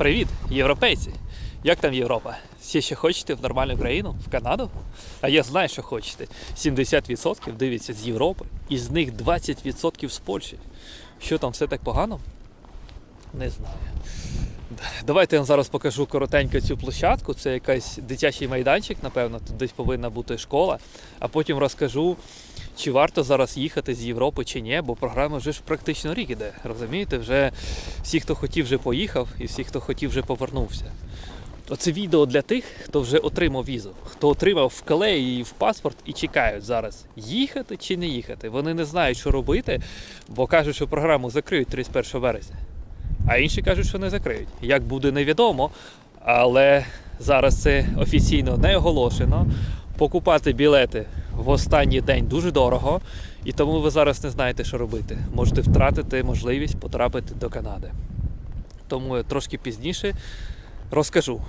Привіт, європейці! Як там Європа? Всі ще хочете в нормальну країну, в Канаду? А я знаю, що хочете. 70% дивляться з Європи, і з них 20% з Польщі. Що там все так погано? Не знаю. Давайте я вам зараз покажу коротенько цю площадку. Це якийсь дитячий майданчик, напевно, тут десь повинна бути школа. А потім розкажу, чи варто зараз їхати з Європи чи ні, бо програма вже ж практично рік іде. Розумієте, вже всі, хто хотів, вже поїхав, і всі, хто хотів, вже повернувся. Оце відео для тих, хто вже отримав візу, хто отримав в кале в паспорт і чекають зараз, їхати чи не їхати. Вони не знають, що робити, бо кажуть, що програму закриють 31 березня. А інші кажуть, що не закриють. Як буде, невідомо. Але зараз це офіційно не оголошено. Покупати білети в останній день дуже дорого, і тому ви зараз не знаєте, що робити. Можете втратити можливість потрапити до Канади. Тому я трошки пізніше розкажу.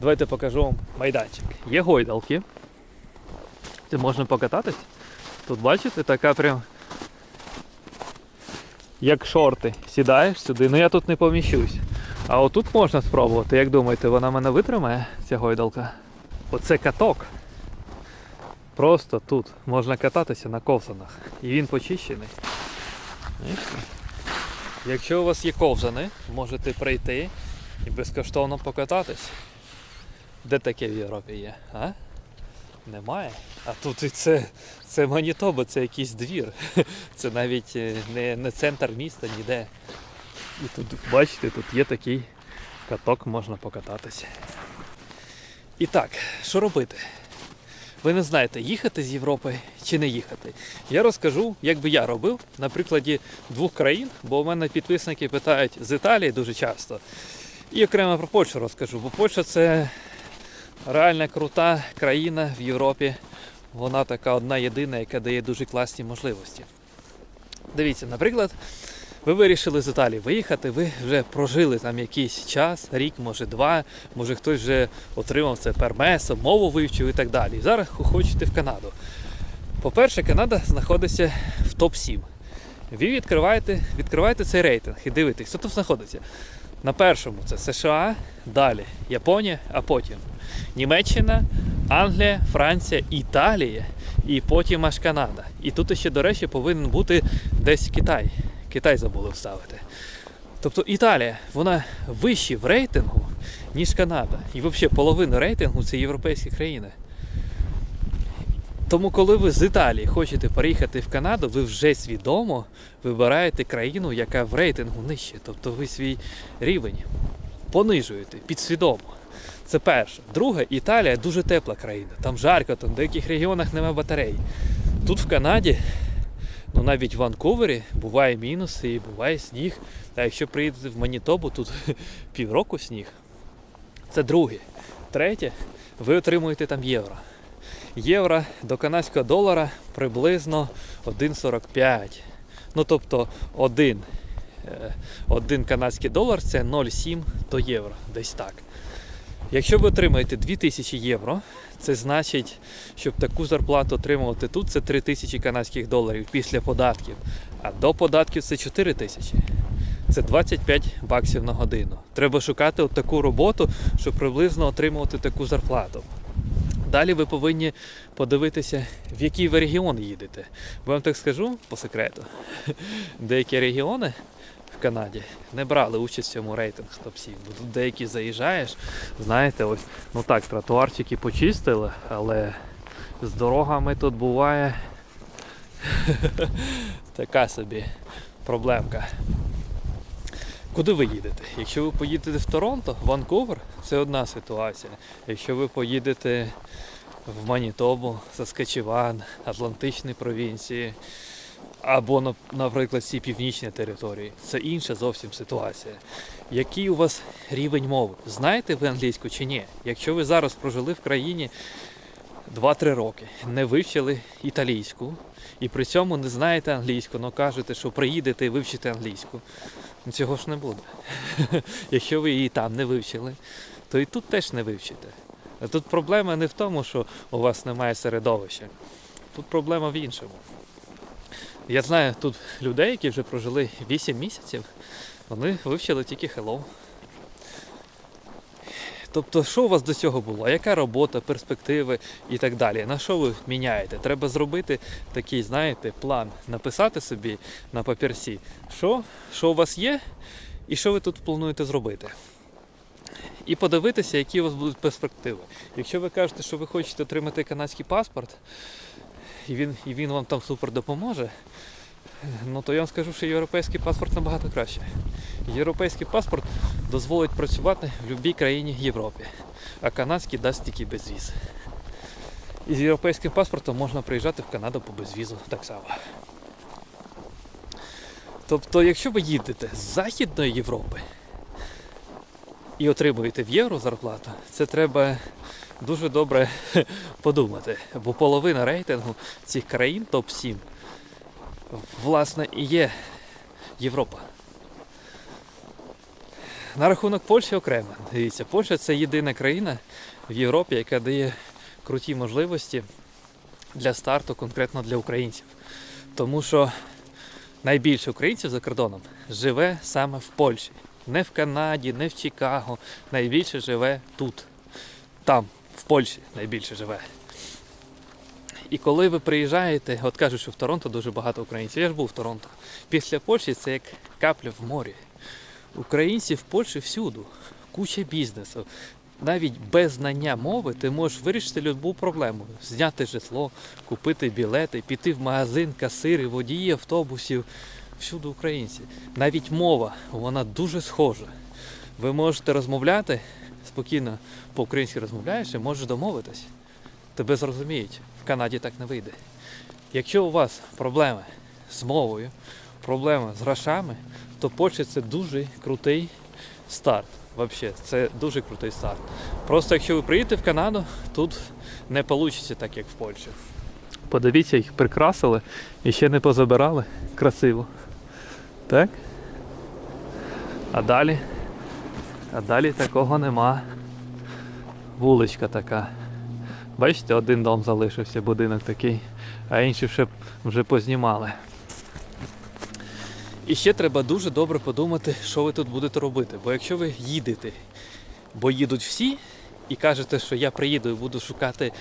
Давайте покажу вам майданчик. Є гойдалки. Це можна покататись. Тут бачите, така прям як шорти. Сідаєш сюди, ну я тут не поміщусь. А отут можна спробувати. Як думаєте, вона мене витримає, ця гойдалка? Оце каток. Просто тут можна кататися на ковзанах. І він почищений. Якщо у вас є ковзани, можете прийти і безкоштовно покататись. Де таке в Європі є? А? Немає. А тут і це, це Манітоба, це якийсь двір. Це навіть е, не, не центр міста, ніде. І тут, бачите, тут є такий каток, можна покататися. І так, що робити? Ви не знаєте, їхати з Європи чи не їхати. Я розкажу, як би я робив на прикладі двох країн, бо у мене підписники питають з Італії дуже часто. І окремо про Польщу розкажу, бо Польща це реально крута країна в Європі. Вона така одна єдина, яка дає дуже класні можливості. Дивіться, наприклад, ви вирішили з Італії виїхати, ви вже прожили там якийсь час, рік, може два, може хтось вже отримав це пермесо, мову вивчив і так далі. І зараз хочете в Канаду. По-перше, Канада знаходиться в топ-7. Ви відкриваєте, відкриваєте цей рейтинг і дивитесь, хто тут знаходиться. На першому це США, далі Японія, а потім Німеччина, Англія, Франція, Італія і потім аж Канада. І тут ще, до речі, повинен бути десь Китай. Китай забули вставити. Тобто Італія, вона вища в рейтингу, ніж Канада. І взагалі половина рейтингу це європейські країни. Тому, коли ви з Італії хочете переїхати в Канаду, ви вже свідомо вибираєте країну, яка в рейтингу нижче. Тобто ви свій рівень понижуєте підсвідомо. Це перше. Друге, Італія дуже тепла країна. Там жарко, там в деяких регіонах немає батарей. Тут в Канаді, ну навіть в Ванкувері, буває мінуси і буває сніг. А якщо приїдете в Манітобу, тут півроку сніг. Це друге. Третє, ви отримуєте там євро. Євро до канадського долара приблизно 1,45. Ну тобто один, е, один канадський долар це 0,7 до євро. Десь так. Якщо ви отримаєте 2000 євро, це значить, щоб таку зарплату отримувати тут, це 3000 канадських доларів після податків. А до податків це 4000. Це 25 баксів на годину. Треба шукати от таку роботу, щоб приблизно отримувати таку зарплату. Далі ви повинні подивитися, в який ви регіон їдете. Бо я вам так скажу по секрету. Деякі регіони Канаді не брали участь в цьому рейтингу топ-7. Бо тут деякі заїжджаєш, знаєте, ось, ну так, тротуарчики почистили, але з дорогами тут буває така собі проблемка. Куди ви їдете? Якщо ви поїдете в Торонто, Ванкувер, це одна ситуація. Якщо ви поїдете в Манітобу, Саскачеван, Атлантичні провінції, або, наприклад, ці північні території, це інша зовсім ситуація. Який у вас рівень мови? Знаєте ви англійську чи ні? Якщо ви зараз прожили в країні 2-3 роки, не вивчили італійську, і при цьому не знаєте англійську, але кажете, що приїдете і вивчите англійську. Ну, Цього ж не буде. Якщо ви її там не вивчили, то і тут теж не вивчите. Тут проблема не в тому, що у вас немає середовища. Тут проблема в іншому. Я знаю тут людей, які вже прожили 8 місяців, вони вивчили тільки hello. Тобто, що у вас до цього було? Яка робота, перспективи і так далі? На що ви міняєте? Треба зробити такий, знаєте, план, написати собі на папірці, що, що у вас є і що ви тут плануєте зробити. І подивитися, які у вас будуть перспективи. Якщо ви кажете, що ви хочете отримати канадський паспорт, і він, і він вам там супер допоможе, ну то я вам скажу, що європейський паспорт набагато краще. Європейський паспорт дозволить працювати в будь-якій країні Європи, а канадський дасть тільки безвіз. І з європейським паспортом можна приїжджати в Канаду по безвізу так само. Тобто, якщо ви їдете з Західної Європи і отримуєте в євро зарплату, це треба дуже добре подумати, бо половина рейтингу цих країн топ-7 власне і є Європа. На рахунок Польщі окремо. Дивіться, Польща це єдина країна в Європі, яка дає круті можливості для старту конкретно для українців. Тому що найбільше українців за кордоном живе саме в Польщі. Не в Канаді, не в Чикаго. Найбільше живе тут. Там, в Польщі, найбільше живе. І коли ви приїжджаєте, от кажуть, що в Торонто дуже багато українців. Я ж був в Торонто. Після Польщі це як капля в морі. Українці в Польщі всюду, куча бізнесу. Навіть без знання мови ти можеш вирішити будь-яку проблему. Зняти житло, купити білети, піти в магазин, касири, водії автобусів. Всюди українці. Навіть мова, вона дуже схожа. Ви можете розмовляти спокійно по-українськи розмовляєш і можеш домовитись. Тебе зрозуміють. В Канаді так не вийде. Якщо у вас проблеми з мовою, проблеми з грошами, то Польща це дуже крутий старт. Взагалі, це дуже крутий старт. Просто якщо ви приїдете в Канаду, тут не вийде так, як в Польщі. Подивіться, їх прикрасили і ще не позабирали. Красиво. Так? А далі? А далі такого нема. Вуличка така. Бачите, один дом залишився, будинок такий, а інші вже, вже познімали. І ще треба дуже добре подумати, що ви тут будете робити. Бо якщо ви їдете, бо їдуть всі, і кажете, що я приїду і буду шукати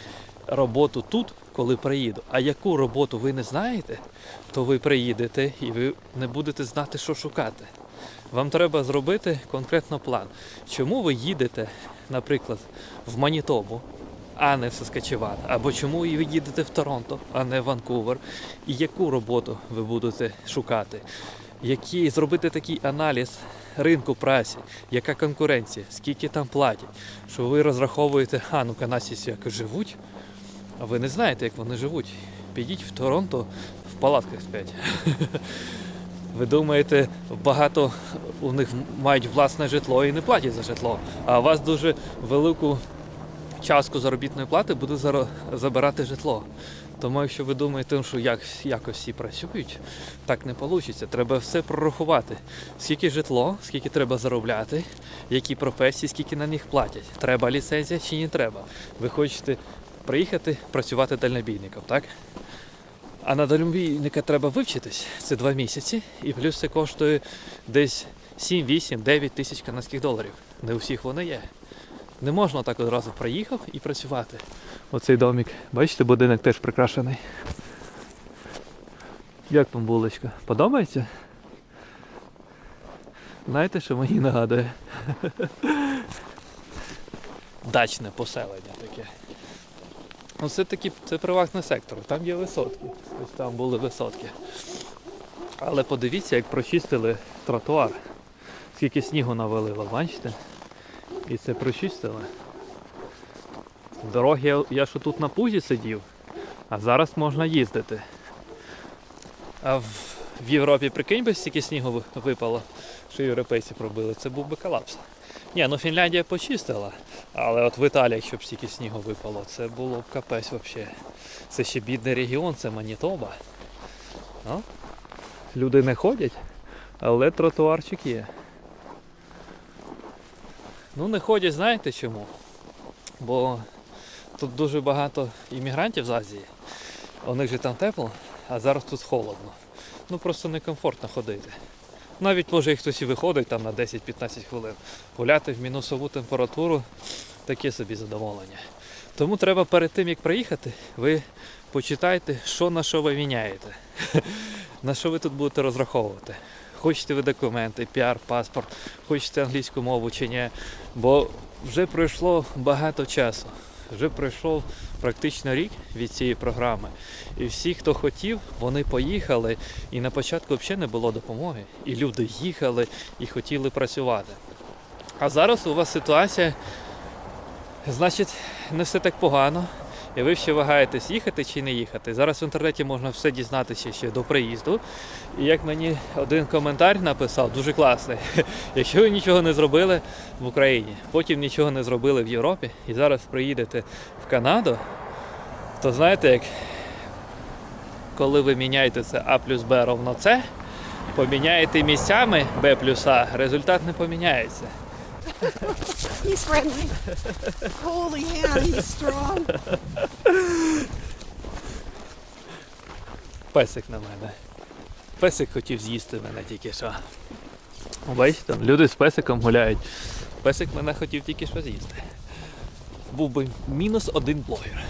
роботу тут, коли приїду, а яку роботу ви не знаєте, то ви приїдете і ви не будете знати, що шукати. Вам треба зробити конкретно план. Чому ви їдете, наприклад, в Манітобу, а не в Саскачеван? Або чому ви їдете в Торонто, а не в Ванкувер? І яку роботу ви будете шукати? Які зробити такий аналіз ринку праці, яка конкуренція, скільки там платять, що ви розраховуєте, а ну канадці якось живуть, а ви не знаєте, як вони живуть. Підіть в Торонто в палатках спять. Ви думаєте, багато у них мають власне житло і не платять за житло, а у вас дуже велику частку заробітної плати буде забирати житло. Тому якщо ви думаєте, що як, якось всі працюють, так не вийде. Треба все прорахувати. Скільки житло, скільки треба заробляти, які професії, скільки на них платять. Треба ліцензія чи не треба. Ви хочете приїхати працювати дальнобійником, так? А на дальнобійника треба вивчитись. Це два місяці, і плюс це коштує десь 7, 8, 9 тисяч канадських доларів. Не у всіх вони є. Не можна так одразу приїхав і працювати. Оцей домик, бачите, будинок теж прикрашений. Як вам булочка? Подобається? Знаєте, що мені нагадує? Дачне поселення таке. Ну це такі, це приватний сектор, там є висотки. Ось там були висотки. Але подивіться, як прочистили тротуар. Скільки снігу навалило, бачите? І це прочистили. Дороги, я, я тут на пузі сидів, а зараз можна їздити. А в, в Європі, прикинь би, стільки снігу випало, що європейці пробили, це був би колапс. Ні, ну Фінляндія почистила, але от в Італії, якщо б стільки снігу випало, це було б капець взагалі. Це ще бідний регіон, це Манітоба. Ну, люди не ходять, але тротуарчик є. Ну не ходять, знаєте чому? Бо тут дуже багато іммігрантів з Азії. У них же там тепло, а зараз тут холодно. Ну просто некомфортно ходити. Навіть може і хтось і виходить там на 10-15 хвилин. Гуляти в мінусову температуру таке собі задоволення. Тому треба перед тим, як приїхати, ви почитайте, що на що ви міняєте. на що ви тут будете розраховувати. Хочете ви документи, піар, паспорт, хочете англійську мову чи ні. Бо вже пройшло багато часу. Вже пройшов практично рік від цієї програми. І всі, хто хотів, вони поїхали. І на початку взагалі не було допомоги. І люди їхали і хотіли працювати. А зараз у вас ситуація, значить, не все так погано. І ви ще вагаєтесь, їхати чи не їхати. Зараз в інтернеті можна все дізнатися ще до приїзду. І як мені один коментар написав, дуже класний. Якщо ви нічого не зробили в Україні, потім нічого не зробили в Європі, і зараз приїдете в Канаду, то знаєте, як коли ви міняєте це А плюс Б ровно С, поміняєте місцями Б плюс А, результат не поміняється. He's friendly. Holy hand, he's strong. Песик на мене. Песик хотів з'їсти мене тільки що. Бачите, там люди з песиком гуляють. Песик мене хотів тільки що з'їсти. Був би мінус один блогер.